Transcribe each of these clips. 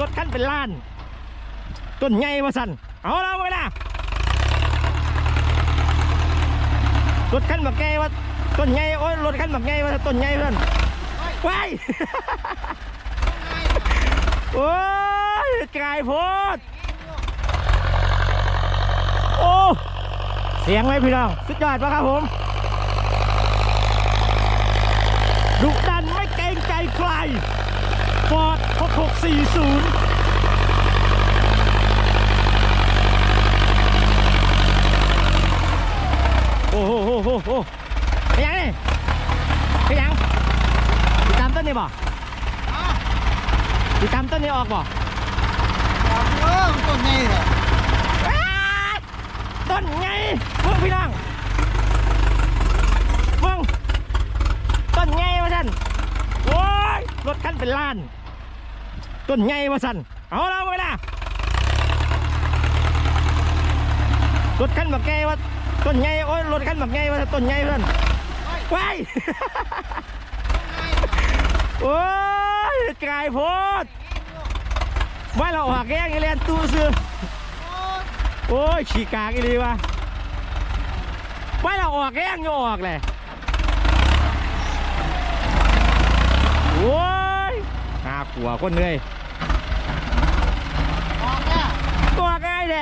รถคันเป็นล้าน ต้นไงวะสันเอาแล้วเวลารถคันแบบไงวะต้นไงโอ้ยรถคันแบบไงวะต้นไงวะสันว้ายโอ้ยไกลโพดโอ้เสียงไหมพี่น้อง สุดยอดปะครับผมดุดันไม่เกรงใจใคร ฟอร์ด6640โอ้โหโอ้โหโอ้โหไปยังนี่ไปยังติดตามต้นนี้บ่ติดตามต้นนี้ออกบ่เออต้นไงเหรออ้าต้นไงเพิ่งพี่น้องเพิ่งต้นไงวะท่านโอ้ยรถคันเป็นล้าน ต้นไงวะท่านเอาแล้วเวลารถคันแบบไงวะต้นไงโอ้ยรถคันแบบไงวะต้นไงวะท่านว้ายโอ้ยกลโพดไม่เราออกแกงอีเลียนตู้ซื้อโอ้ยขี่กากอีดีวะไม่เราออกแกงอยู่ออกเลยโอ้ยหาขัวคนเลย ออกเนี่ย ตัวง่ายแท้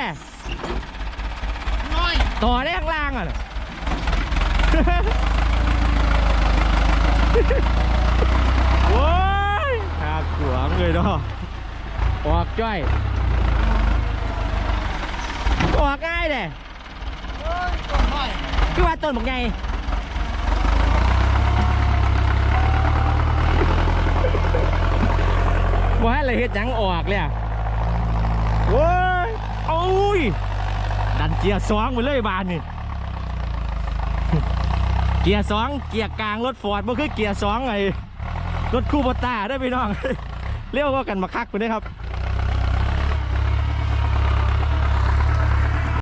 น้อยต่อได้ข้างล่างอะน่ะโอ้ยหาขัวเลยเนาะออกจ้อย ออกง่ายเลยเอ้ยต้นน้อยคือว่าต้นบอกไงว่าอะไรเฮ็ดหยังออกเลยอะโว้ยโอ้ย ดันเกียร์สองไปเลยบานนี่เกียร์สองเกียร์กลางรถฟอร์ดมันคือเกียร์สองไงรถคู่บต้าได้พี่น้องเรียกว่ากันมาคักไปได้ครับ